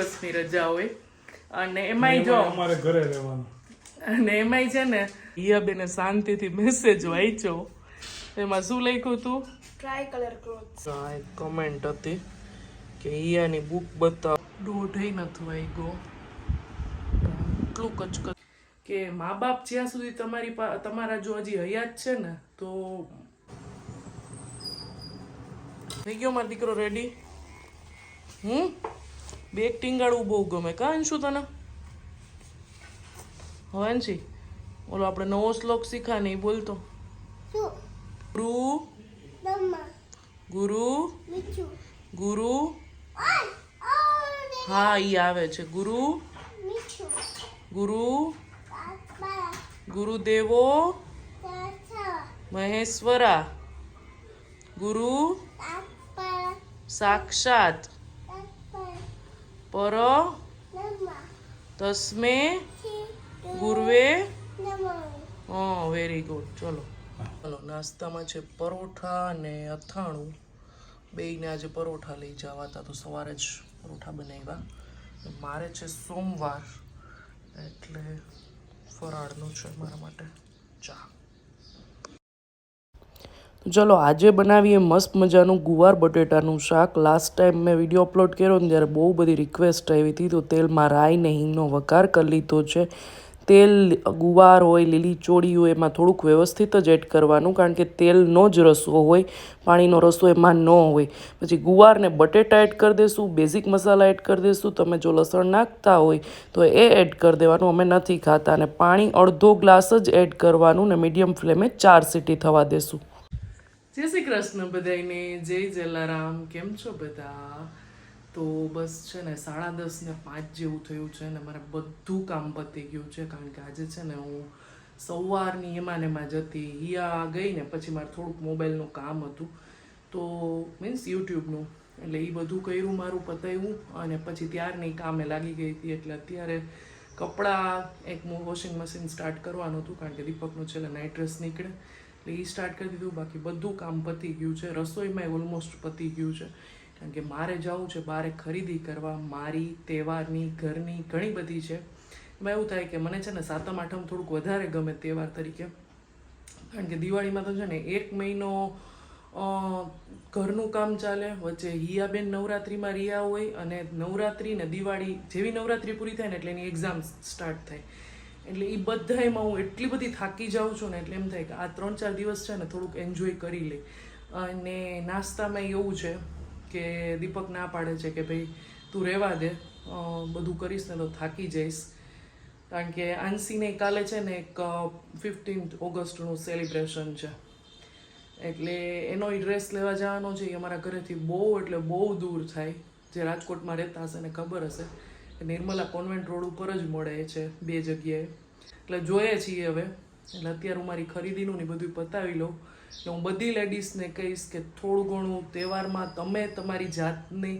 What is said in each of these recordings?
દિવસની રજા હોય. અને એમાંય જો અમારે ઘરે રહેવાનું. અને એમાંય છે ને હિયાબેને શાંતિથી મેસેજ વાંચ્યો. એમાં શું લખ્યું હતું ટ્રાય કલર ક્લોથ હા એક કમેન્ટ હતી કે હિયાની બુક બતાવ દોઢઈ નથી વાગ્યો. એટલું કચકચ કે મા બાપ જ્યાં સુધી તમારી પા તમારા જો હજી હયાત છે ને તો થઈ ગયો મારો દીકરો રેડી હમ? બેગ ટીંગાડવું બહુ ગમે. કા અંશુ તને? હવે અંશી ઓલો આપણે નવો શ્લોક શીખા નહીં બોલતો ગુરુ. ગુરુ. ગુરુ. હા ઈ આવે છે. ગુરુ. ગુરુ. ગુરુદેવો. મહેશ્વરા. ગુરુ. સાક્ષાત. પર તસ્મે ગુરવે હા વેરી ગુડ ચલો ચલો નાસ્તામાં છે પરોઠા અને અથાણું. બેયને આજે પરોઠા લઈ જવા હતા તો સવારે જ પરોઠા બનાવ્યા. મારે છે સોમવાર. એટલે ફરાળનું છે મારા માટે ચા. ચલો, આજે બનાવીએ મસ્ત મજાનું ગુવાર બટેટાનું શાક. લાસ્ટ ટાઈમ મેં વીડિયો અપલોડ કર્યો ને ત્યારે બહુ બધી રિક્વેસ્ટ આવી હતી, તો તેલમાં રાઈ ને હિંગનો વઘાર કરી લીધો છે. તેલ, ગુવાર હોય, લીલી ચોળી હોય, એમાં થોડુંક વ્યવસ્થિત જ એડ કરવાનું, કારણ કે તેલનો જ રસો હોય, પાણીનો રસો એમાં ન હોય. પછી ગુવારને બટેટા એડ કરી દઈશું બેઝિક મસાલા એડ કરી દઈશું તમે જો લસણ નાખતા હોય, તો એ એડ કરી દેવાનું. અમે નથી ખાતા. અને પાણી અડધો ગ્લાસ જ એડ કરવાનું ને મીડિયમ ફ્લેમે ચાર સીટી થવા દેશું. જય શ્રી કૃષ્ણ બધાને જય જલારામ, કેમ છો બધા? તો બસ છે ને, સાડા દસ ને પાંચ જેવું થયું છે ને, મારે બધું કામ પતી ગયું છે, કારણ કે આજે છે ને હું સવારની એમાં એમાં જતી, હિયા ગઈ ને, પછી મારે થોડુંક મોબાઈલનું કામ હતું. તો મીન્સ યુટ્યુબનું, એટલે એ બધું કર્યું મારું પતાવ્યું અને પછી ત્યારની કામે લાગી ગઈ હતી, એટલે અત્યારે કપડાં એક વોશિંગ મશીન સ્ટાર્ટ કરવાનું હતું, કારણ કે દીપકનું છેલ્લે નાઇટ ડ્રેસ નીકળે. એટલે એ સ્ટાર્ટ કરી દીધું. બાકી બધું કામ પતી ગયું છે. રસોઈમાં ઓલમોસ્ટ પતી ગયું છે. કારણ કે મારે જવું છે, બારે ખરીદી કરવા. મારી, તહેવારની, ઘરની ઘણી બધી છે. એમાં એવું થાય કે મને છે ને સાતમ, આઠમ થોડુંક વધારે ગમે તહેવાર તરીકે. કારણ કે દિવાળીમાં તો છે ને એક મહિનો ઘરનું કામ ચાલે. વચ્ચે હિયાબેન નવરાત્રિમાં રિયા હોય અને નવરાત્રિ ને દિવાળી જેવી નવરાત્રિ પૂરી થાય ને એટલે એની એક્ઝામ સ્ટાર્ટ થાય. એટલે એ બધાયમાં હું એટલી બધી થાકી જાઉં છું ને એટલે એમ થાય કે આ ત્રણ ચાર દિવસ છે ને થોડુંક એન્જોય કરી લે. અને નાસ્તામાં એવું છે કે દીપક ના પાડે છે કે ભાઈ તું રહેવા દે બધું કરીશ ને તો થાકી જઈશ. કારણ કે આંસીને કાલે છે ને એક ફિફ્ટીન ઓગસ્ટનું સેલિબ્રેશન છે. એટલે એનો એ ડ્રેસ લેવા જવાનો છે એ અમારા ઘરેથી બહુ એટલે બહુ દૂર થાય. જે રાજકોટમાં રહેતા હશે ને ખબર હશે. નિર્મલા કોન્વેન્ટ રોડ ઉપર જ મળે છે બે જગ્યાએ. એટલે જોઈએ છીએ હવે. એટલે અત્યારે હું મારી ખરીદીનું ને બધું પતાવી લઉં. એટલે હું બધી લેડીઝને કહીશ કે થોડું ઘણું તહેવારમાં તમે તમારી જાતની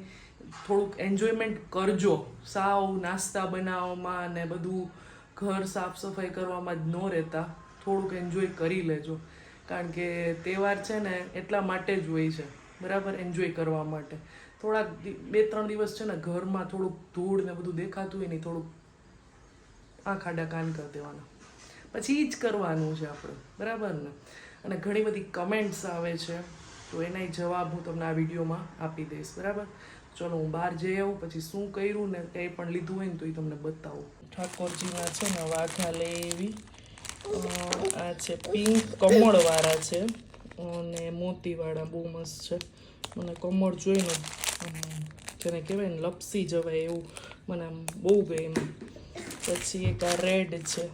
થોડુંક એન્જોયમેન્ટ કરજો. સાવ નાસ્તા બનાવવામાં ને બધું ઘર સાફ સફાઈ કરવામાં જ ન રહેતા. થોડુંક એન્જોય કરી લેજો. કારણ કે તહેવાર છે ને એટલા માટે જ હોય છે. બરાબર? એન્જોય કરવા માટે. થોડાક બે ત્રણ દિવસ છે ને ઘરમાં થોડુંક ધૂળ ને બધું દેખાતું હોય ને થોડુંક આંખ આડા કરી દેવાના. પછી એ જ કરવાનું છે આપણે બરાબર ને? અને ઘણી બધી કમેન્ટ્સ આવે છે, તો એના જવાબ હું તમને આ વિડીયોમાં આપી દઈશ, બરાબર? ચલો, હું બહાર જઈ આવું, પછી શું કર્યું ને કંઈ પણ લીધું હોય ને તો એ તમને બતાવું. ઠાકોરજીના છે ને વાઘા લેવી આ છે પિંક કમળવાળા છે. અને મોતીવાળા બહુ મસ્ત છે. મને કમળ જોઈને જેને કહેવાય ને લપસી જવાય એવું મને આમ બહુ ગયું પછી એક આ રેડ છે.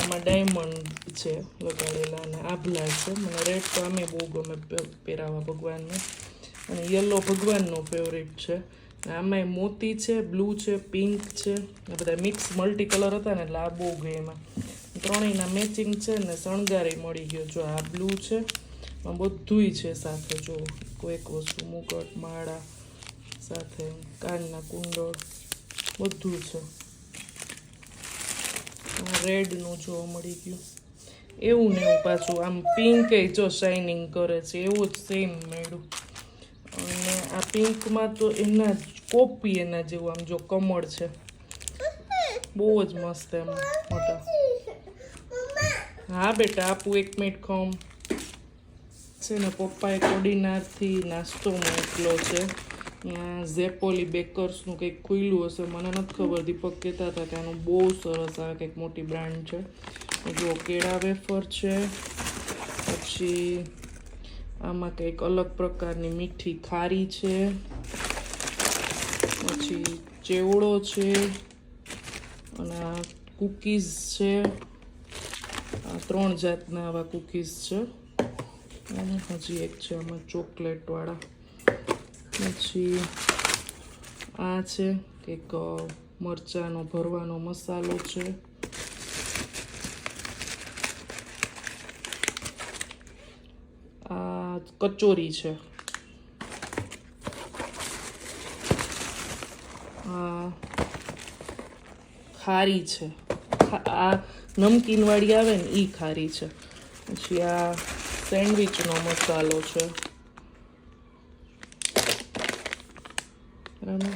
આમાં ડાયમંડ છે લગાડેલા અને આભલા છે. મને રેડ તો આમે બહુ ગમે પહેરાવા ભગવાનને. અને યલો ભગવાનનો ફેવરેટ છે. આમાં મોતી છે બ્લુ છે પિંક છે. આ બધા મિક્સ મલ્ટી કલર હતા ને એટલે આ બહુ ગઈ એમાં ત્રણેયના મેચિંગ છે ને શણગારે મળી ગયો. જો આ બ્લુ છે બધુંય છે સાથે, જો કોઈક વસ્તુ મુકટ, માળા સાથે, કાનના કુંડળ, બધું છે. રેડનું જોવા મળી ગયું. એવું ને એવું પાછું આમ પિંક જો શાઇનિંગ કરે છે, એવું જ સેમ મેળું. અને આ પિંકમાં તો એના જ કોપી એના જેવું આમ જો કમળ છે. બહુ જ મસ્ત એમ, મોટા. હા બેટા, આપું એક મિનિટ ખમ. છે ને, પપ્પાએ કોડીનારથી નાસ્તો મોકલો છે. ત્યાં ઝેપોલી બેકર્સનું કંઈક ખુલ્યું હશે, મને નથી ખબર. દીપક કહેતા હતા કે આનું બહુ સરસ આ કંઈક મોટી બ્રાન્ડ છે. જો કેળા વેફર છે. પછી આમાં કંઈક અલગ પ્રકારની મીઠી ખારી છે. પછી ચેવડો છે અને આ કૂકીઝ છે. આ ત્રણ જાતના આવા કૂકીઝ છે. અને હજી એક છે આમાં ચોકલેટવાળા. પછી આ છે કંઈક મરચાંનો ભરવાનો મસાલો છે. આ કચોરી છે. આ ખારી છે. આ નમકીન વાળી આવે ને એ ખારી છે. પછી આ સેન્ડવિચનો મસાલો છે. બરાબર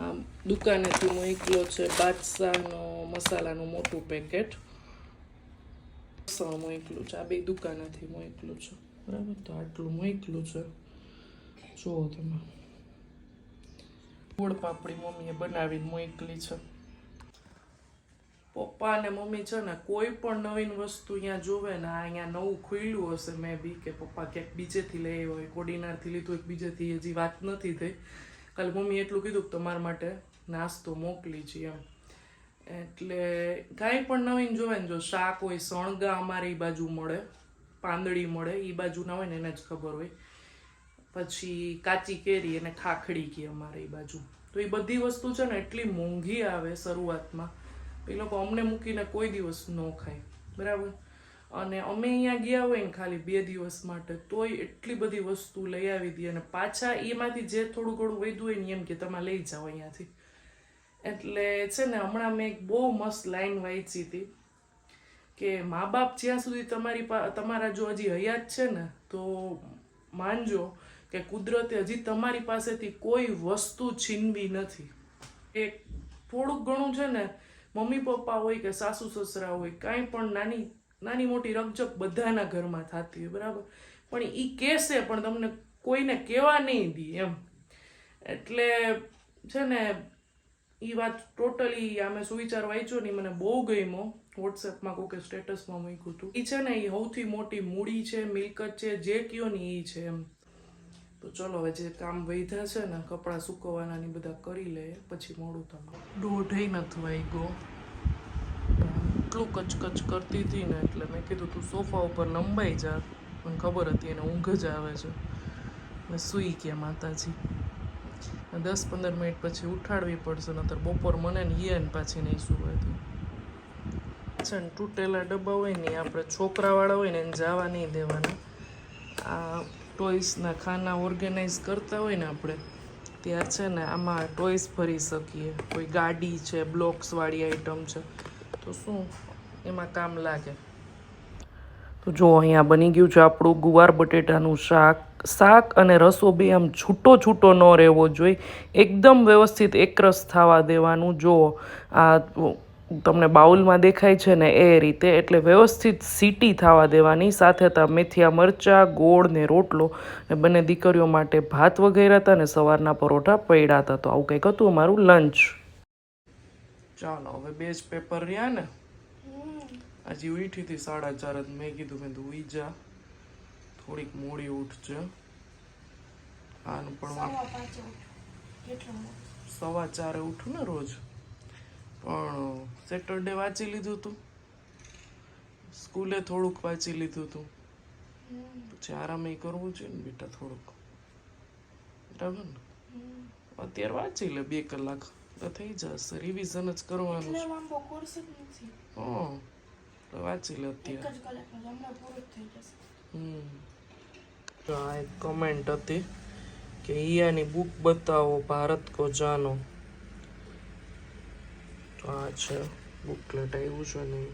આમ દુકાનેથી મોકલો છે બાદશાહનો મસાલાનું મોટું પેકેટ. લસણ મોકલું છે. આ બે દુકાનેથી મોકલું છે. બરાબર? તો આટલું મોકલું છે. જુઓ તમે. ગોળ પાપડી મમ્મીએ બનાવીને મોકલી છે. પપ્પા અને મમ્મી છે ને, કોઈ પણ નવીન વસ્તુ અહીંયા જોવે ને, આ અહીંયા નવું ખુલ્યું હશે મેં બી કે પપ્પા ક્યાંક બીજેથી લઈ આવ્યો હોય કોડીનારથી લીધું, એક બીજેથી હજી વાત નથી થઈ. કાલે મમ્મી એટલું કીધું તમારા માટે નાસ્તો મોકલી છે એમ. એટલે કાંઈ પણ નવીન જોવે ને, જો શાક હોય સણગા અમારે એ બાજુ મળે, પાંદડી મળે એ બાજુ ના હોય ને, એને જ ખબર હોય. પછી કાચી કેરી અને ખાખડી કે અમારે એ બાજુ. તો એ બધી વસ્તુ છે ને, એટલી મોંઘી આવે શરૂઆતમાં. એ લોકો અમને મૂકીને કોઈ દિવસ ન ખાય. બરાબર? અને અમે અહીંયા ગયા હોય ને ખાલી બે દિવસ માટે, તોય એટલી બધી વસ્તુ લઈ આવી હતી અને પાછા એમાંથી જે થોડું ઘણું વધ્યું હોય ને એમ કે તમે લઈ જાઓ અહીંયાથી. એટલે છે ને, હમણાં મેં એક બહુ મસ્ત લાઈન વાંચી હતી કે મા બાપ જ્યાં સુધી તમારી તમારા જો હજી હયાત છે ને, તો માનજો કે કુદરતે હજી તમારી પાસેથી કોઈ વસ્તુ છીનવી નથી. એ થોડુંક ઘણું છે ને મમ્મી, પપ્પા હોય કે સાસુ, સસરા હોય, કાંઈ પણ નાની નાની મોટી રકજક બધાના ઘરમાં થતી હોય, બરાબર? પણ એ કહેશે, પણ તમને કોઈને કહેવા નહીં દે એમ. એટલે છે ને એ વાત ટોટલી આમે સુવિચાર વાંચ્યો ને મને બહુ ગમ્યો. વોટ્સએપમાં કોકે સ્ટેટસમાં મૂક્યું હતું. એ છે ને એ સૌથી મોટી મૂડી છે, મિલકત છે, જે કયો ને એ છે એમ. તો ચલો હવે જે કામ વૈધા છે ને, કપડાં સુકવવાના ને બધા કરી લે, પછી મોડું તમે દોઢે નથી વાગ્યો એટલું કચકચ કરતી હતી ને, એટલે મેં કીધું તું સોફા ઉપર લંબાઈ જા મને ખબર હતી એને ઊંઘ જ આવે છે. મેં સૂઈ ગયા માતાજી. દસ પંદર મિનિટ પછી ઉઠાડવી પડશે નતર બપોર મને ને ને પાછી નહીં સુવાતી. છે ને તૂટેલા ડબ્બા હોય ને આપણે છોકરાવાળા હોય ને, એને જવા નહીં દેવાના. આ ટોಯ್સના ખાના ઓર્ગેનાઇઝ કરતા હોય ને આપણે ત્યાં છે ને આમાં ટોયસ ભરી શકીએ. કોઈ ગાડી છે બ્લોક્સવાળી આઈટમ છે, તો શું એમાં કામ લાગે? તો જો અહીંયા બની ગયું છે આપણું ગુવાર બટેટાનું શાક. શાક અને રસો બે આમ છૂટો છૂટો ન રહેવો જોઈએ. એકદમ વ્યવસ્થિત એકરસ થવા દેવાનું. જો આ તમને બાઉલમાં દેખાય છે ને એ રીતે એટલે વ્યવસ્થિત સીટી થવા દેવાની સાથે હતા મેથિયા મરચાં ગોળ ને રોટલો ને બંને દીકરીઓ માટે ભાત વગેરે હતા ને સવારના પરોઠા પડ્યા હતા. તો આવું કંઈક હતું અમારું લંચ ચાલો હવે બે જ પેપર રહ્યા ને? હજી ઉઠી હતી સાડા ચાર જ. મેં કીધું મેં તું જા. થોડીક મોડી ઉઠજે. આનું પણ સવા ચારે ઉઠું ને રોજ? પણ સેટરડે વાંચી લીધું તું? સ્કૂલે થોડુંક વાંચી લીધું તું? પછી આરામ કરવું છે ને બેટા થોડુંક. બરાબર ને? અત્યારે વાંચી લે બે કલાક. તો થઈ જશે. રિવિઝન જ કરવાનું છે. હા તો વાંચી લે અત્યારે. હમ. આ એક કમેન્ટ હતી કે હિયાની બુક બતાવો ભારત કો જાનો. તો આ છે. બુકલેટ આવ્યું છે ને.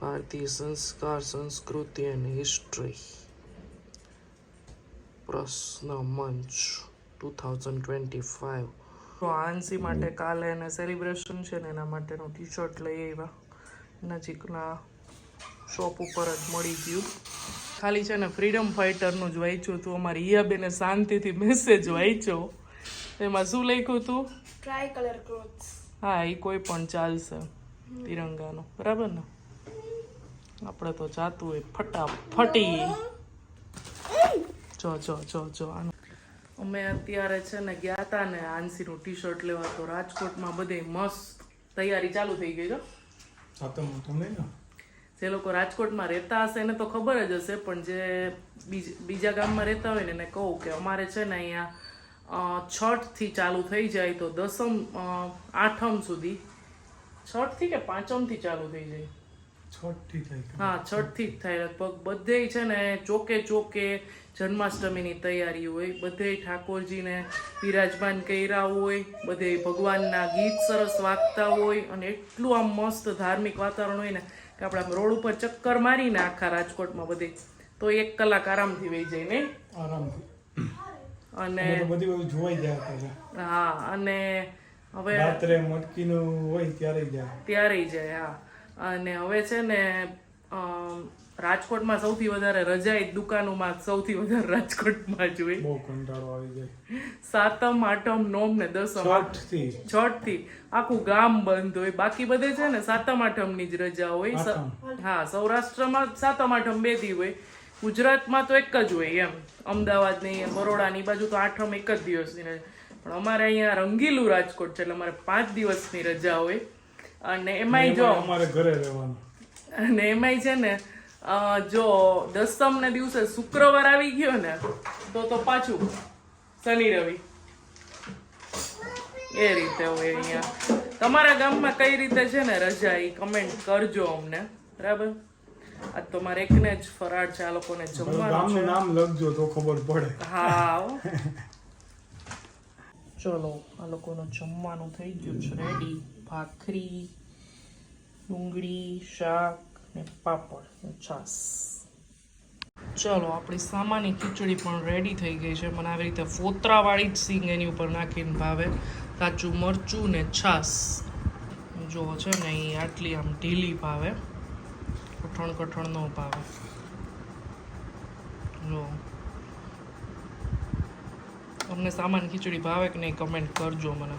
ભારતીય સંસ્કાર, સંસ્કૃતિ અને હિસ્ટ્રી પ્રશ્ન મંચ ટુ થાઉઝન્ડ ટ્વેન્ટી ફાઇવ તો આંસી માટે કાલે એને સેલિબ્રેશન છે ને, એના માટેનું ટી શર્ટ લઈ આવ્યા. નજીકના શોપ ઉપર જ મળી ગયું. ખાલી છે ને ફ્રીડમ ફાઇટરનું જ વાંચ્યું હતું અમારી ઈયાબેને શાંતિથી મેસેજ વાંચ્યો. એમાં શું લખ્યું હતું ટ્રાય કલર ક્લોથ્સ હા એ કોઈ પણ ચાલશે તિરંગાનો. બરાબર ને? આપણે તો જાતું હોય ફટાફટી. જો જો જો જો આનું. અમે અત્યારે છે ને ગયા હતા ને આંસીનું ટી શર્ટ લેવા તો રાજકોટમાં બધે મસ્ત તૈયારી ચાલુ થઈ ગઈ તમને જે લોકો રાજકોટમાં રહેતા હશે એને તો ખબર જ હશે પણ જે બીજ ગામમાં રહેતા હોય ને એને કહું કે અમારે છે ને અહીંયા છઠથી ચાલુ થઈ જાય તો દસમ આઠમ સુધી. છઠથી કે પાંચમથી ચાલુ થઈ જાય? છઠથી થાય હા છઠથી જ થાય. લગભગ બધે છે ને ચોકે ચોકે જન્માષ્ટમીની તૈયારી હોય. બધે ઠાકોરજીને બિરાજમાન કર્યા હોય. બધે ભગવાનના ગીત સરસ વાગતા હોય અને એટલું આમ મસ્ત ધાર્મિક વાતાવરણ હોય ને કે આપણે આમ રોડ ઉપર ચક્કર મારીને આખા રાજકોટમાં બધે. તો એક કલાક આરામથી વહી જાય ને? આરામથી. અને બધી બધું જોવાઈ જાય હા અને હવે રાત્રે મટકીનું હોય ત્યારે જાય ત્યારે જાય હા. અને હવે છે ને રાજકોટમાં સૌથી વધારે રજા દુકાનોમાં સૌથી વધારે રાજકોટમાં જ હોય. બહુ કંટાળો આવી જાય. સાતમ આઠમ નોમ ને દસમ છઠથી છઠથી આખું ગામ બંધ હોય. બાકી બધે છે ને સાતમ આઠમની જ રજા હોય. હા સૌરાષ્ટ્રમાં સાતમ આઠમ બેથી હોય. ગુજરાતમાં તો એક જ હોય એમ. અમદાવાદની બરોડા ની બાજુ તો આઠમ એક જ દિવસની રજા. પણ અમારે અહીંયા રંગીલું રાજકોટ છે એટલે અમારે પાંચ દિવસની રજા હોય. અને એમાંય જો અમારે ઘરે રહેવાનું. અને એમાંય છે ને જો દસમ ને દિવસે શુક્રવાર આવી ગયો ને તો તો પાછું શનિ રવિ. એ રીતે હોય અહીંયા. તમારા ગામમાં કઈ રીતે છે ને રજા એ કમેન્ટ કરજો અમને. બરાબર? આ તો મારે એકને જ ફરાળ છે આ લોકોને જમવાનું છે. નામ લખજો તો ખબર પડે. હા ચલો આ લોકોનું જમવાનું થઈ ગયું છે. રેડી ભાખરી ડુંગળી શાક ને પાપડ ને છાસ. ચલો આપણી સામાની ખીચડી પણ રેડી થઈ ગઈ છે. મને આવી રીતે ફોતરાવાળી જ સિંગ એની ઉપર નાખીને ભાવે. કાચું મરચું ને છાસ. જો છે ને એ આટલી આમ ઢીલી ભાવે. કઠણ કઠણ ન ભાવે જો. તમને સામાન ખીચડી ભાવે કે નહીં કમેન્ટ કરજો મને.